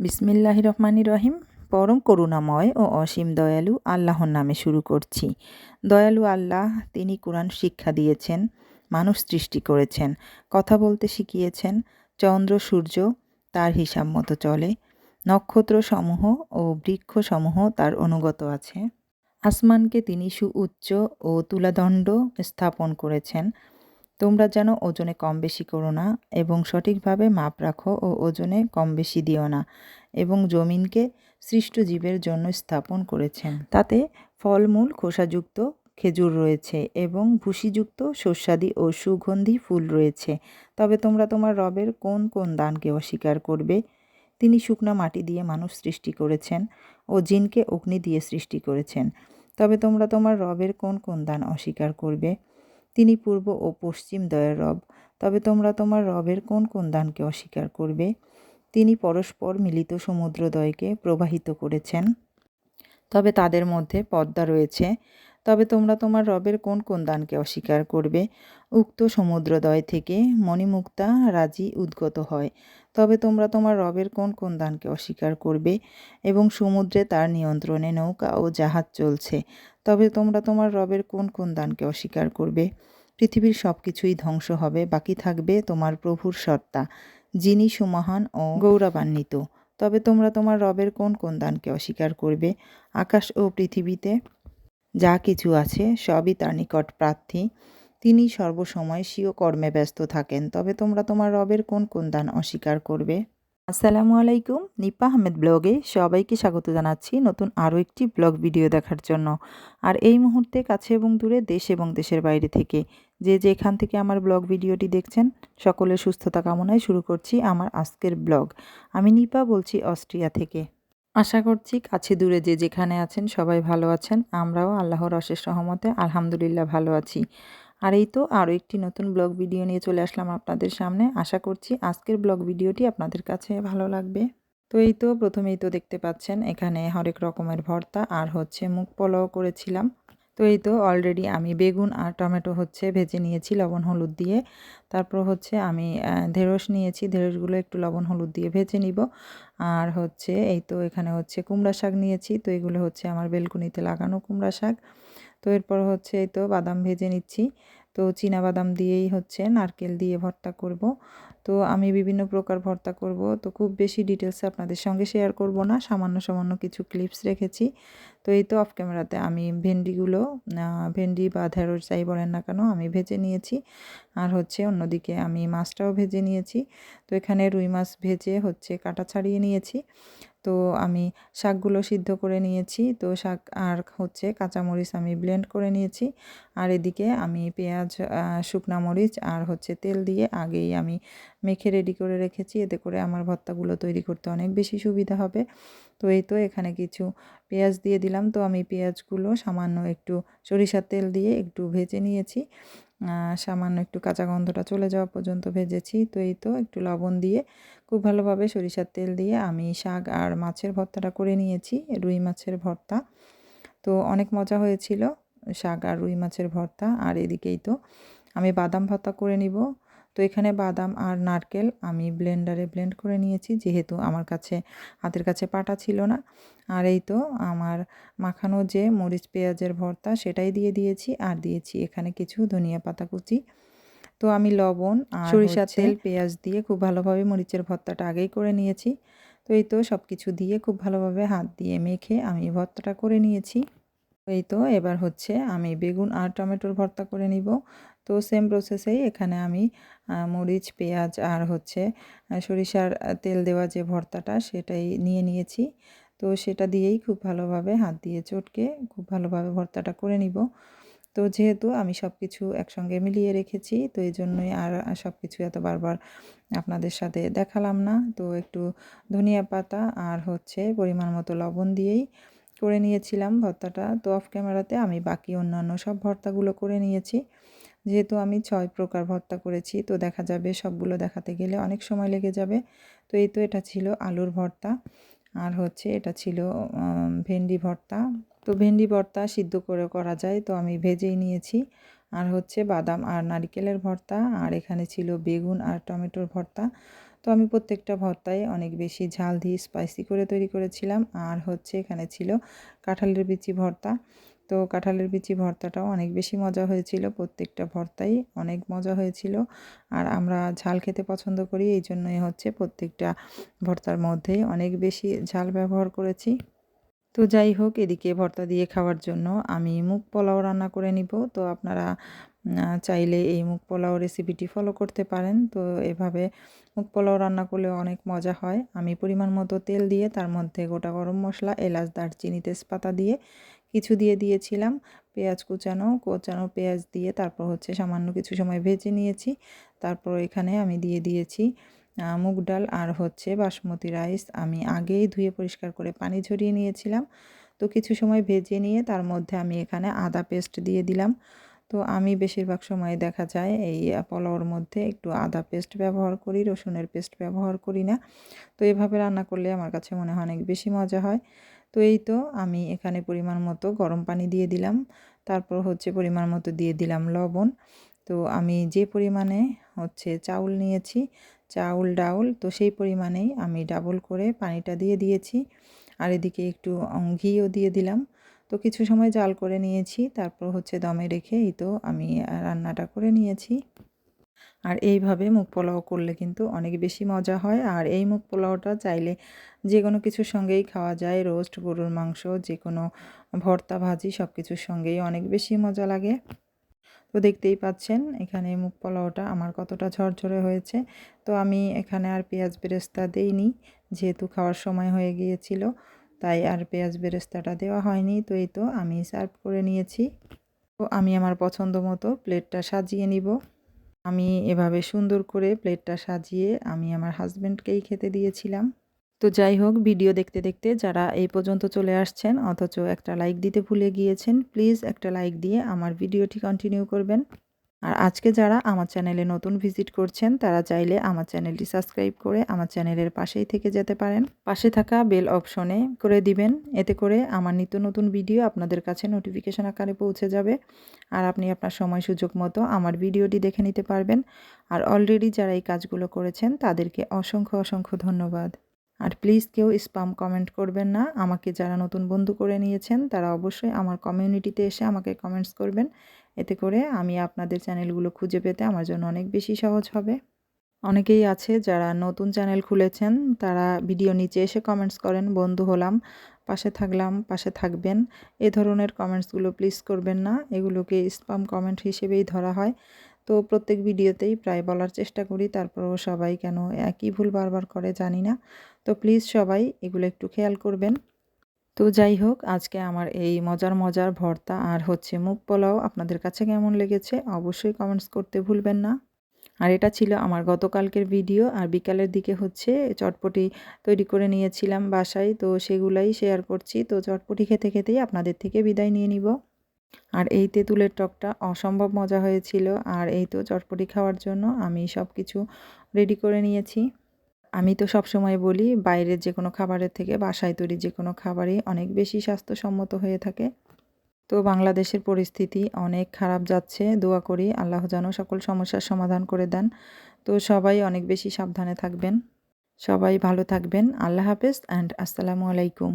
বিসমিল্লাহ রহমানি রহিম পরম করুণাময় ও অসীম দয়ালু আল্লাহর নামে শুরু করছি। দয়ালু আল্লাহ, তিনি কোরআন শিক্ষা দিয়েছেন, মানুষ সৃষ্টি করেছেন, কথা বলতে শিখিয়েছেন, চন্দ্র, সূর্য, তার হিসাব মতো চলে, নক্ষত্রসমূহ ও বৃক্ষসমূহ তার অনুগত আছে। আসমানকে তিনি সুউচ্চ ও তুলাদণ্ড স্থাপন করেছেন তোমরা যেন ওজনে কম বেশি করো না এবং সঠিকভাবে মাপ রাখো ও ওজনে কম বেশি দিও না এবং জমিনকে সৃষ্ট জীবের জন্য স্থাপন করেছেন। তাতে ফলমূল, খোসাযুক্ত খেজুর রয়েছে এবং ভুসিযুক্ত শস্যাদি ও সুগন্ধি ফুল রয়েছে। তবে তোমরা তোমার রবের কোন কোন দানকে অস্বীকার করবে? তিনি শুকনো মাটি দিয়ে মানুষ সৃষ্টি করেছেন ও জিনকে অগ্নি দিয়ে সৃষ্টি করেছেন। তবে তোমরা তোমার রবের কোন কোন দান অস্বীকার করবে? তিনি পূর্ব ও পশ্চিম দয়ের রব। তবে তোমরা তোমার রবের কোন কোন দানকে অস্বীকার করবে? তিনি পরস্পর মিলিত সমুদ্রদয়কে প্রবাহিত করেছেন। তবে তাদের মধ্যে পদ্মা রয়েছে। তবে তোমরা তোমার রবের কোন কোন দানকে অস্বীকার করবে? উক্ত সমুদ্রদয় থেকে মণিমুক্তা রাজি উদ্গত হয়। তবে তোমরা তোমার রবের কোন কোন দানকে অস্বীকার করবে? এবং সমুদ্রে তার নিয়ন্ত্রণে নৌকা ও জাহাজ চলছে। তবে তোমরা তোমার রবের কোন কোন দানকে অস্বীকার করবে? পৃথিবীর সব কিছুই ধ্বংস হবে, বাকি থাকবে তোমার প্রভুর সত্তা, যিনি সুমহান ও গৌরবান্বিত। তবে তোমরা তোমার রবের কোন কোন দানকে অস্বীকার করবে? আকাশ ও পৃথিবীতে যা কিছু আছে, সবই তার নিকট প্রার্থী। তিনি সর্বসময় স্বীয় কর্মে ব্যস্ত থাকেন, তবে তোমরা তোমার রবের কোন কোন দান অস্বীকার করবে? আসসালামু আলাইকুম। নিপা আহমেদ ব্লগে সবাইকে স্বাগত জানাচ্ছি নতুন আরও একটি ব্লগ ভিডিও দেখার জন্য। আর এই মুহূর্তে কাছে এবং দূরে দেশ এবং দেশের বাইরে থেকে যে যেখান থেকে আমার ব্লগ ভিডিওটি দেখছেন সকলের সুস্থতা কামনায় শুরু করছি আমার আজকের ব্লগ। আমি নিপা বলছি অস্ট্রিয়া থেকে। আশা করছি কাছে দূরে যে যেখানে আছেন সবাই ভালো আছেন। আমরাও আল্লাহর অশেষ রহমতে আলহামদুলিল্লাহ ভালো আছি। আর এই তো আরও একটি নতুন ব্লগ ভিডিও নিয়ে চলে আসলাম আপনাদের সামনে। আশা করছি আজকের ব্লগ ভিডিওটি আপনাদের কাছে ভালো লাগবে। তো এই তো প্রথমেই তো দেখতে পাচ্ছেন, এখানে হরেক রকমের ভর্তা আর হচ্ছে মুখ পোলাও করেছিলাম। তো এই তো অলরেডি আমি বেগুন আর টমেটো হচ্ছে ভেজে নিয়েছি লবণ হলুদ দিয়ে। তারপর হচ্ছে আমি ঢেঁড়স নিয়েছি, ঢেঁড়সগুলো একটু লবণ হলুদ দিয়ে ভেজে নিব। আর হচ্ছে এই তো এখানে হচ্ছে কুমড়া শাক নিয়েছি, তো এগুলো হচ্ছে আমার বেলকুনিতে লাগানো কুমড়া শাক। তো এরপর হচ্ছে এই তো বাদাম ভেজে নিচ্ছি। তো চীনা বাদাম দিয়েই হচ্ছে নারকেল দিয়ে ভর্তা করব। তো আমি বিভিন্ন প্রকার ভর্তা করব। তো খুব বেশি ডিটেলসে আপনাদের সঙ্গে শেয়ার করব না, সামান্য সামান্য কিছু ক্লিপস রেখেছি। তো এই তো অফ ক্যামেরাতে আমি ভেন্ডিগুলো ভেন্ডি বা ঢেঁড়স যাই বলেন না কেন আমি ভেজে নিয়েছি। আর হচ্ছে অন্যদিকে আমি মাছটাও ভেজে নিয়েছি। তো এখানে রুই মাছ ভেজে হচ্ছে কাটা ছাড়িয়ে নিয়েছি। তো আমি শাকগুলো সিদ্ধ করে নিয়েছি। তো শাক আর হচ্ছে কাঁচামরিচ আমি ব্লেন্ড করে নিয়েছি। আর এদিকে আমি পেঁয়াজ শুকনা মরিচ আর হচ্ছে তেল দিয়ে আগেই আমি মেখে রেডি করে রেখেছি। এতে করে আমার ভর্তাগুলো তৈরি করতে অনেক বেশি সুবিধা হবে। তো এই তো এখানে কিছু পেঁয়াজ দিয়ে দিলাম। তো আমি পেঁয়াজগুলো সামান্য একটু সরিষার তেল দিয়ে একটু ভেজে নিয়েছি। সামান্য একটু কাঁচা গন্ধটা চলে যাওয়া পর্যন্ত ভেজেছি। তো এই তো একটু লবণ দিয়ে খুব ভালোভাবে সরিষার তেল দিয়ে আমি শাক আর মাছের ভর্তাটা করে নিয়েছি, রুই মাছের ভর্তা। তো অনেক মজা হয়েছিল শাক আর রুই মাছের ভর্তা। আর এদিকেই তো আমি বাদাম ভর্তা করে নিব। তো এখানে বাদাম আর নারকেল আমি ব্লেন্ডারে ব্লেন্ড করে নিয়েছি যেহেতু আমার কাছে হাতের কাছে পাটা ছিল না। আর এই তো আমার মাখানো যে মরিচ পেঁয়াজের ভর্তা সেটাই দিয়ে দিয়েছি আর দিয়েছি এখানে কিছু ধনিয়া পাতা কুচি। তো আমি লবণ আর সরিষার তেল। পেঁয়াজ দিয়ে খুব ভালোভাবে মরিচের ভর্তাটা আগেই করে নিয়েছি। তো এই তো সব কিছু দিয়ে খুব ভালোভাবে হাত দিয়ে মেখে আমি ভর্তাটা করে নিয়েছি। এই তো এবার হচ্ছে আমি বেগুন আর টমেটোর ভর্তা করে নিব। তো সেম প্রসেসেই এখানে আমি মরিচ, পেঁয়াজ আর হচ্ছে সরিষার তেল দেওয়া যে ভর্তাটা সেটাই নিয়ে নিয়েছি। তো সেটা দিয়েই খুব ভালোভাবে হাত দিয়ে চটকে খুব ভালোভাবে ভর্তাটা করে নিব। তো যেহেতু আমি সব কিছু একসঙ্গে মিলিয়ে রেখেছি, তো এই জন্যই আর সব কিছু এত বারবার আপনাদের সাথে দেখালাম না। তো একটু ধনিয়া পাতা আর হচ্ছে পরিমাণ মতো লবণ দিয়েই করে নিয়েছিলাম ভর্তাটা। তো অফ ক্যামেরাতে আমি বাকি অন্যান্য সব ভর্তাগুলো করে নিয়েছি। যেহেতু আমি ছয় প্রকার ভর্তা করেছি, তো দেখা যাবে সবগুলো দেখাতে গেলে অনেক সময় লেগে যাবে। তো এই তো এটা ছিল আলুর ভর্তা। আর হচ্ছে এটা ছিল ভেন্ডি ভর্তা। তো ভেন্ডি ভর্তা সিদ্ধ করে করা যায়, তো আমি ভেজেই নিয়েছি। আর হচ্ছে বাদাম আর নারিকেলের ভর্তা, আর এখানে ছিল বেগুন আর টমেটোর ভর্তা। তো আমি প্রত্যেকটা ভর্তায় অনেক বেশি ঝাল দিয়ে স্পাইসি করে তৈরি করেছিলাম। আর হচ্ছে এখানে ছিল কাঁঠালের বিচি ভর্তা। তো কাঁঠালের বিচি ভর্তাটাও অনেক বেশি মজা হয়েছিল। প্রত্যেকটা ভর্তাই অনেক মজা হয়েছিল। আর আমরা ঝাল খেতে পছন্দ করি, এই জন্যই হচ্ছে প্রত্যেকটা ভর্তার মধ্যে অনেক বেশি ঝাল ব্যবহার করেছি। তো যাই হোক, এদিকে ভর্তা দিয়ে খাওয়ার জন্য আমি মুগ পোলাও রান্না করে নিব। তো আপনারা চাইলে এই মুগ পোলাও রেসিপিটি ফলো করতে পারেন। তো এভাবে মুগ পোলাও রান্না করলে অনেক মজা হয়। আমি পরিমাণ মতো তেল দিয়ে, তার মধ্যে গোটা গরম মশলা, এলাচ, দারচিনি, তেজপাতা দিয়ে কিছু দিয়ে দিয়েছিলাম। পেঁয়াজ কুচানো, কোচানো পেঁয়াজ দিয়ে তারপর হচ্ছে সামান্য কিছু সময় ভেজে নিয়েছি। তারপর এখানে আমি দিয়ে দিয়েছি মুগ ডাল আর হচ্ছে বাসমতি রাইস। আমি আগেই ধুয়ে পরিষ্কার করে পানি ঝরিয়ে নিয়েছিলাম। তো কিছু সময় ভেজে নিয়ে, তার মধ্যে আমি এখানে আদা পেস্ট দিয়ে দিলাম। তো আমি বেশিরভাগ সময় দেখা যায় এই পোলাওর মধ্যে একটু আদা পেস্ট ব্যবহার করি, রসুনের পেস্ট ব্যবহার করি না। তো এভাবে রান্না করলে আমার কাছে মনে হয় অনেক বেশি মজা হয়। তো এই তো আমি এখানে পরিমাণ মতো গরম পানি দিয়ে দিলাম। তারপর হচ্ছে পরিমাণ মতো দিয়ে দিলাম লবণ। তো আমি যে পরিমাণে হচ্ছে চাউল নিয়েছি, চাউল, ডাউল, তো সেই পরিমাণেই আমি ডাবল করে পানিটা দিয়ে দিয়েছি। আর এদিকে একটু ঘিও দিয়ে দিলাম। তো কিছু সময় জাল করে নিয়েছি, তারপর হচ্ছে দমে রেখে এই তো আমি রান্নাটা করে নিয়েছি। আর এইভাবে মুগ পোলাও করলে কিন্তু অনেক বেশি মজা হয়। আর এই মুগ পোলাওটা চাইলে যে কোনো কিছুর সঙ্গেই খাওয়া যায়, রোস্ট, গরুর মাংস যে কোনো ভর্তা, ভাজি সব কিছুর সঙ্গেই অনেক বেশি মজা লাগে। তো দেখতেই পাচ্ছেন, এখানে মুগ পোলাওটা আমার কতটা ঝরঝরে হয়েছে। তো আমি এখানে আর পেঁয়াজ বেরেস্তা দেইনি, যেহেতু খাওয়ার সময় হয়ে গিয়েছিল। তাই আর পেঁয়াজ বেরেস্তাটা দেওয়া হয়নি। তো এই তো আমি সার্ভ করে নিয়েছি। তো আমি আমার পছন্দ মতো প্লেটটা সাজিয়ে নিব। আমি এভাবে সুন্দর করে প্লেটটা সাজিয়ে আমি আমার হাজব্যান্ডকেই খেতে দিয়েছিলাম। তো যাই হোক ভিডিও দেখতে দেখতে যারা এই পর্যন্ত চলে আসছেন, অথচ একটা লাইক দিতে ভুলে গিয়েছেন প্লিজ একটা লাইক দিয়ে আমার ভিডিওটি কন্টিনিউ করবেন। আর আজকে যারা আমার চ্যানেলে নতুন ভিজিট করছেন, তারা চাইলে আমার চ্যানেলটি সাবস্ক্রাইব করে আমার চ্যানেলের পাশেই থেকে যেতে পারেন। পাশে থাকা বেল অপশনে করে দিবেন, এতে করে আমার নিত্য নতুন ভিডিও আপনাদের কাছে নোটিফিকেশন আকারে পৌঁছে যাবে আর আপনি আপনার সময় সুযোগ মতো আমার ভিডিওটি দেখে নিতে পারবেন। আর অলরেডি যারা এই কাজগুলো করেছেন, তাদেরকে অসংখ্য অসংখ্য ধন্যবাদ। আর প্লিজ কেউ স্পাম কমেন্ট করবেন না। আমাকে যারা নতুন বন্ধু করে নিয়েছেন, তারা অবশ্যই আমার কমিউনিটিতে এসে আমাকে কমেন্টস করবেন। এতে করে আমি আপনাদের চ্যানেলগুলো খুঁজে পেতে আমার জন্য অনেক বেশি সহজ হবে। অনেকেই আছে যারা নতুন চ্যানেল খুলেছেন, তারা ভিডিও নিচে এসে কমেন্টস করেন, বন্ধু হলাম, পাশে থাকলাম, পাশে থাকবেন। এ ধরনের কমেন্টসগুলো প্লিজ করবেন না। এগুলোকে স্পাম কমেন্ট হিসেবেই ধরা হয়। তো প্রত্যেক ভিডিওতেই প্রায় বলার চেষ্টা করি, তারপরেও সবাই কেন একই ভুল বারবার করে জানি না। তো প্লিজ সবাই এগুলো একটু খেয়াল করবেন। তো যাই হোক, আজকে আমার এই মজার মজার ভর্তা আর হচ্ছে মুগ পোলাও আপনাদের কাছে কেমন লেগেছে অবশ্যই কমেন্টস করতে ভুলবেন না। আর এটা ছিল আমার গতকালকের ভিডিও আর বিকালের দিকে হচ্ছে চটপটি তৈরি করে নিয়েছিলাম বাসায়, তো সেগুলাই শেয়ার করছি। তো চটপটি খেতে খেতেই আপনাদের থেকে বিদায় নিয়ে নিব। আর এই তেঁতুলের টকটা অসম্ভব মজা হয়েছিল। আর এই তো চটপটি খাওয়ার জন্য আমি সব কিছু রেডি করে নিয়েছি। আমি তো সব সময় বলি, বাইরের যে কোনো খাবারের থেকে বাসায় তৈরি যে কোনো খাবারই অনেক বেশি স্বাস্থ্যসম্মত হয়ে থাকে। তো বাংলাদেশের পরিস্থিতি অনেক খারাপ যাচ্ছে, দোয়া করি আল্লাহ যেন সকল সমস্যার সমাধান করে দেন। তো সবাই অনেক বেশি সাবধানে থাকবেন। সবাই ভালো থাকবেন। আল্লাহ হাফেজ অ্যান্ড আসসালামু আলাইকুম।